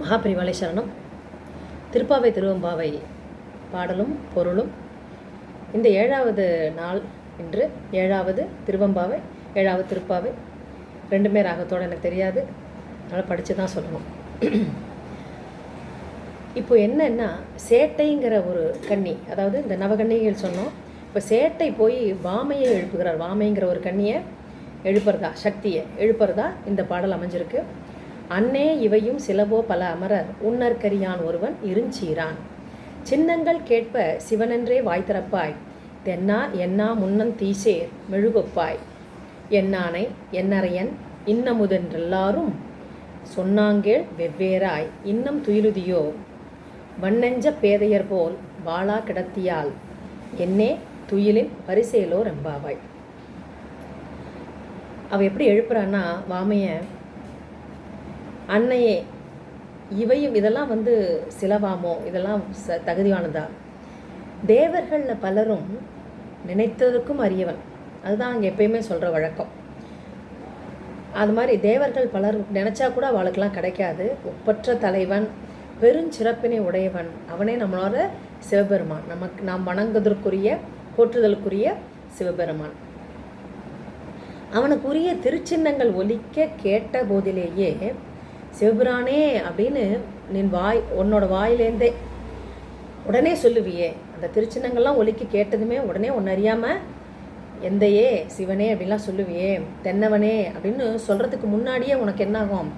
மகாபரிவாலை சரணம். திருப்பாவை திருவம்பாவை பாடலும் பொருளும். இந்த ஏழாவது நாள் இன்று ஏழாவது திருவம்பாவை ஏழாவது திருப்பாவை ரெண்டுமே ராகத்தோடு எனக்கு தெரியாது. அதனால் படித்து தான் சொல்லணும். இப்போ என்னன்னா சேட்டைங்கிற ஒரு கன்னி அதாவது இந்த நவகன்னிகள் சொன்னோம். இப்போ சேட்டை போய் வாமையை எழுப்புகிறார். வாமைங்கிற ஒரு கன்னியை எழுப்புறதா சக்தியை எழுப்புறதா இந்த பாடல் அமைஞ்சிருக்கு. அன்னே இவையும் சிலவோ பல அமரர். உன்னற்கரியான் ஒருவன் இருஞ்சீரான். சின்னங்கள் கேட்ப சிவனென்றே வாய் திறப்பாய். தென்னா என்னா முன்னன் தீசேர் மெழுகொப்பாய். என்னானை என்னறையன் இன்னமுதென்றெல்லாரும் சொன்னாங்கேள் வெவ்வேறாய். இன்னம் துயிலுதியோ? வண்ணெஞ்ச பேதையர் போல் வாளா கிடத்தியால் என்னே துயிலின் பரிசேலோ ரெம்பாவாய். அவ எப்படி எழுப்புறான்னா வாமைய அன்னையே இவையும் இதெல்லாம் வந்து சிலவாமோ? இதெல்லாம் ச தகுதியானதா? தேவர்களில் பலரும் நினைத்ததற்கும் அறியவன் அதுதான் அங்கே எப்பயுமே சொல்கிற வழக்கம். அது மாதிரி தேவர்கள் பலர் நினச்சா கூட அவளுக்கெல்லாம் கிடைக்காது. ஒப்பற்ற தலைவன் பெருஞ்சிறப்பினை உடையவன். அவனே நம்மளோட சிவபெருமான். நமக்கு நாம் வணங்குவதற்குரிய போற்றுதலுக்குரிய சிவபெருமான். அவனுக்குரிய திருச்சின்னங்கள் ஒலிக்க கேட்ட போதிலேயே சிவபிரானே அப்படின்னு நின் வாய் உன்னோட வாயிலேருந்தே உடனே சொல்லுவியே. அந்த திருச்சின்னங்கள்லாம் ஒலிக்கு கேட்டதுமே உடனே ஒன்று அறியாமல் எந்தையே சிவனே அப்படின்லாம் சொல்லுவியே. தென்னவனே அப்படின்னு சொல்கிறதுக்கு முன்னாடியே உனக்கு என்னாகும்?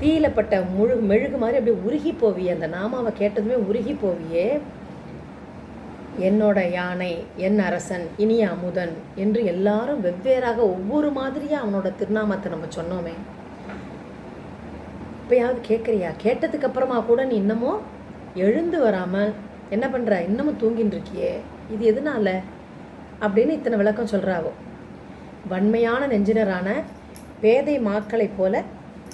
தீயிலப்பட்ட முழு மெழுகு மாதிரி அப்படியே உருகி போவியே. அந்த நாமாவை கேட்டதுமே உருகி போவியே. என்னோட யானை என் அரசன் இனிய அமுதன் என்று எல்லாரும் வெவ்வேறாக ஒவ்வொரு மாதிரியாக அவனோட திருநாமத்தை நம்ம சொன்னோமே. இப்போயாவது கேட்குறியா? கேட்டதுக்கு அப்புறமா கூட நீ இன்னமும் எழுந்து வராமல் என்ன பண்ணுற இன்னமும் தூங்கின்னு இருக்கியே. இது எதனால? அப்படின்னு இத்தனை விளக்கம் சொல்கிறாவோ வன்மையான நெஞ்சினரான பேதை மாக்களைப் போல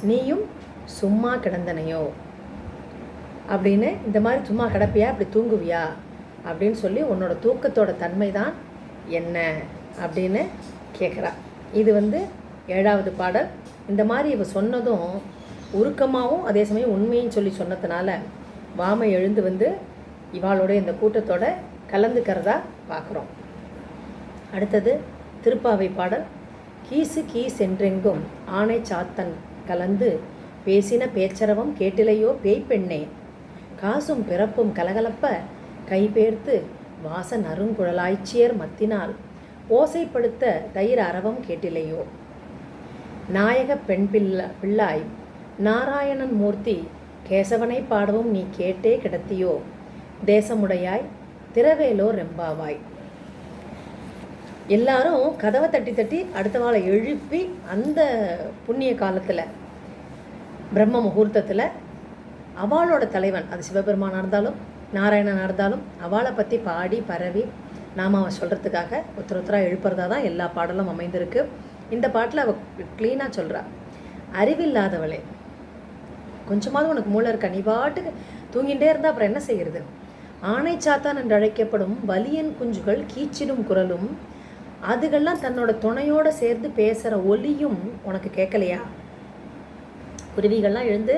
நீயும் சும்மா கிடந்தனையோ? அப்படின்னு இந்த மாதிரி சும்மா கிடப்பியா? இப்படி தூங்குவியா? அப்படின்னு சொல்லி உன்னோட தூக்கத்தோட தன்மை தான் என்ன? அப்படின்னு கேட்குறா. இது வந்து ஏழாவது பாடல். இந்த மாதிரி இவ சொன்னதும் உருக்கமாகவும் அதே சமயம் உண்மையும் சொல்லி சொன்னதுனால வாமை எழுந்து வந்து இவாளோட இந்த கூட்டத்தோட கலந்துக்கிறதா பார்க்குறோம் அடுத்தது திருப்பாவை பாடல் கீசு கீஸ் என்றெங்கும் ஆணை சாத்தன் கலந்து பேசின பேச்சரவம் கேட்டிலையோ பேய் பெண்ணே. காசும் பிறப்பும் கலகலப்ப கைபேர்த்து வாச நறுங்குழலாய்ச்சியர் மத்தினால் ஓசைப்படுத்த தயிர் அரவம் கேட்டிலையோ. நாயக பெண் பிள்ள பிள்ளாய் நாராயணன் மூர்த்தி கேசவனை பாடவும் நீ கேட்டே கிடத்தியோ? தேசமுடையாய் திரவேலோ ரெம்பாவாய்? எல்லாரும் கதவை தட்டி தட்டி அடுத்த வாழை எழுப்பி அந்த புண்ணிய காலத்தில் பிரம்ம முகூர்த்தத்தில் அவளோட தலைவன் அது சிவபெருமானாக இருந்தாலும் நாராயணனாக இருந்தாலும் அவளை பற்றி பாடி பரவி நாம் அவன் சொல்கிறதுக்காக ஒருத்தர் ஒருத்தராக எழுப்புறதா தான் எல்லா பாடலும் அமைந்திருக்கு. இந்த பாட்டில் அவள் க்ளீனாக சொல்கிறா அறிவில்லாதவளே கொஞ்சமாவது உனக்கு மூளை இருக்கா? நீ பாட்டுக்கு தூங்கிட்டே இருந்தால் அப்புறம் என்ன செய்கிறது ஆணை சாத்தான் என்று அழைக்கப்படும் வலியன் குஞ்சுகள் கீச்சிடும் குரலும் அதுகள்லாம் தன்னோட துணையோடு சேர்ந்து பேசுகிற ஒலியும் உனக்கு கேட்கலையா? குருவிகள்லாம் எழுந்து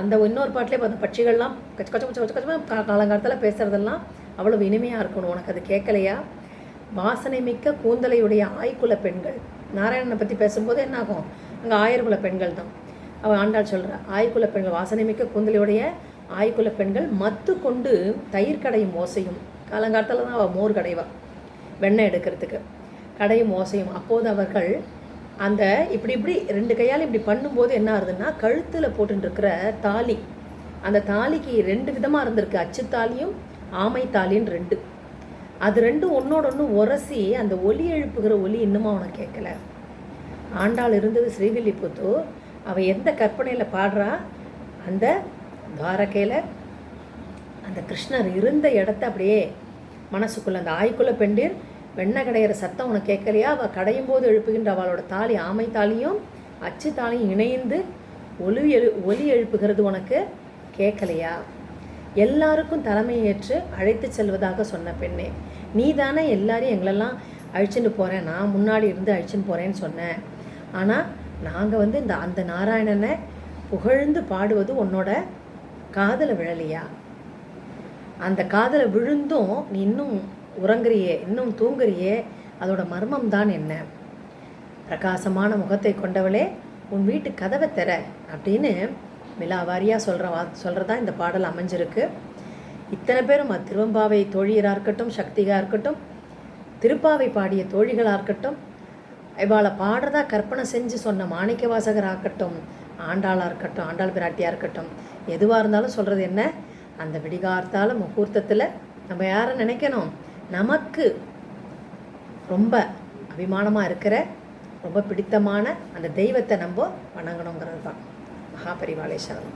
அந்த இன்னொரு பாட்டிலே பார்த்த பட்சிகள்லாம் கச்ச கச்ச கச்ச கச்ச கச்சமாக காலங்காலத்தில் பேசுகிறதெல்லாம் அவ்வளவு இனிமையாக இருக்கணும். உனக்கு அது கேட்கலையா? வாசனை மிக்க கூந்தலையுடைய ஆய்குல பெண்கள். நாராயணனை பற்றி பேசும்போது என்ன ஆகும்? அங்கே ஆயிரகுல பெண்கள் தான் அவள் ஆண்டாள் சொல்கிறா ஆய்குல பெண்கள் வாசனை மிக்க கூந்தலியுடைய ஆய்குல பெண்கள் மத்து கொண்டு தயிர் கடையும் ஓசையும். காலங்காலத்தில் தான் அவள் மோர் கடைவா வெண்ணெய் எடுக்கிறதுக்கு. கடையும் ஓசையும். அப்போது அவர்கள் அந்த இப்படி இப்படி ரெண்டு கையால் இப்படி பண்ணும்போது என்ன ஆகுதுன்னா கழுத்தில் போட்டுருக்கிற தாலி அந்த தாலிக்கு ரெண்டு விதமாக இருந்திருக்கு. அச்சு தாலியும் ஆமை தாலின்னு ரெண்டு. அது ரெண்டும் ஒன்றோட ஒன்று உரசி அந்த ஒலி எழுப்புகிற ஒலி இன்னுமா அவனை கேட்கல? ஆண்டாள் இருந்தது ஸ்ரீவில்லிபுத்தூர். அவள் எந்த கற்பனையில் பாடுறா? அந்த துவாரகையில் அந்த கிருஷ்ணர் இருந்த இடத்த அப்படியே மனசுக்குள்ளே அந்த ஆய்க்குள்ள பெண்டீர் வெண்ணெய் கடையிற சத்தம் உனக்கு கேட்கலையா? அவள் கடையும் போது எழுப்புகின்ற அவளோட தாலி ஆமை தாலியும் அச்சு தாலியும் இணைந்து ஒலி எழு ஒலி எழுப்புகிறது உனக்கு கேட்கலையா? எல்லாருக்கும் தலைமையேற்று அழைத்து செல்வதாக சொன்ன பெண்ணே நீ தானே எல்லாரையும் எங்களெல்லாம் அழிச்சுட்டு போகிறேன் நான் முன்னாடி இருந்து அழிச்சுன்னு போகிறேன்னு சொன்னேன். ஆனால் நாங்கள் வந்து இந்த அந்த நாராயணனை புகழ்ந்து பாடுவது உன்னோட காதில் விழலையா? அந்த காதில் விழுந்தும் நீ இன்னும் உறங்குறியே இன்னும் தூங்குறியே அதோட மர்மம் தான் என்ன? பிரகாசமான முகத்தை கொண்டவளே உன் வீட்டு கதவை தர அப்படின்னு மிலாவாரியாக சொல்கிற வா சொல்கிறதா இந்த பாடல் அமைஞ்சிருக்கு. இத்தனை பேரும் திருவம்பாவை தோழியராக இருக்கட்டும் சக்திகா இருக்கட்டும் திருப்பாவை பாடிய தோழிகளாக இருக்கட்டும் இவாளை பாடுறதா கற்பனை செஞ்சு சொன்ன மாணிக்க வாசகர் இருக்கட்டும் ஆண்டாளாக இருக்கட்டும் ஆண்டாள் பிராட்டியாக இருக்கட்டும் எதுவாக இருந்தாலும் சொல்கிறது என்ன? அந்த விடிகார்த்தால முகூர்த்தத்தில் நம்ம யாரை நினைக்கணும்? நமக்கு ரொம்ப அபிமானமாக இருக்கிற ரொம்ப பிடித்தமான அந்த தெய்வத்தை நம்ம வணங்கணுங்கிறது தான் மகாபரிவாளேஸ்வரம்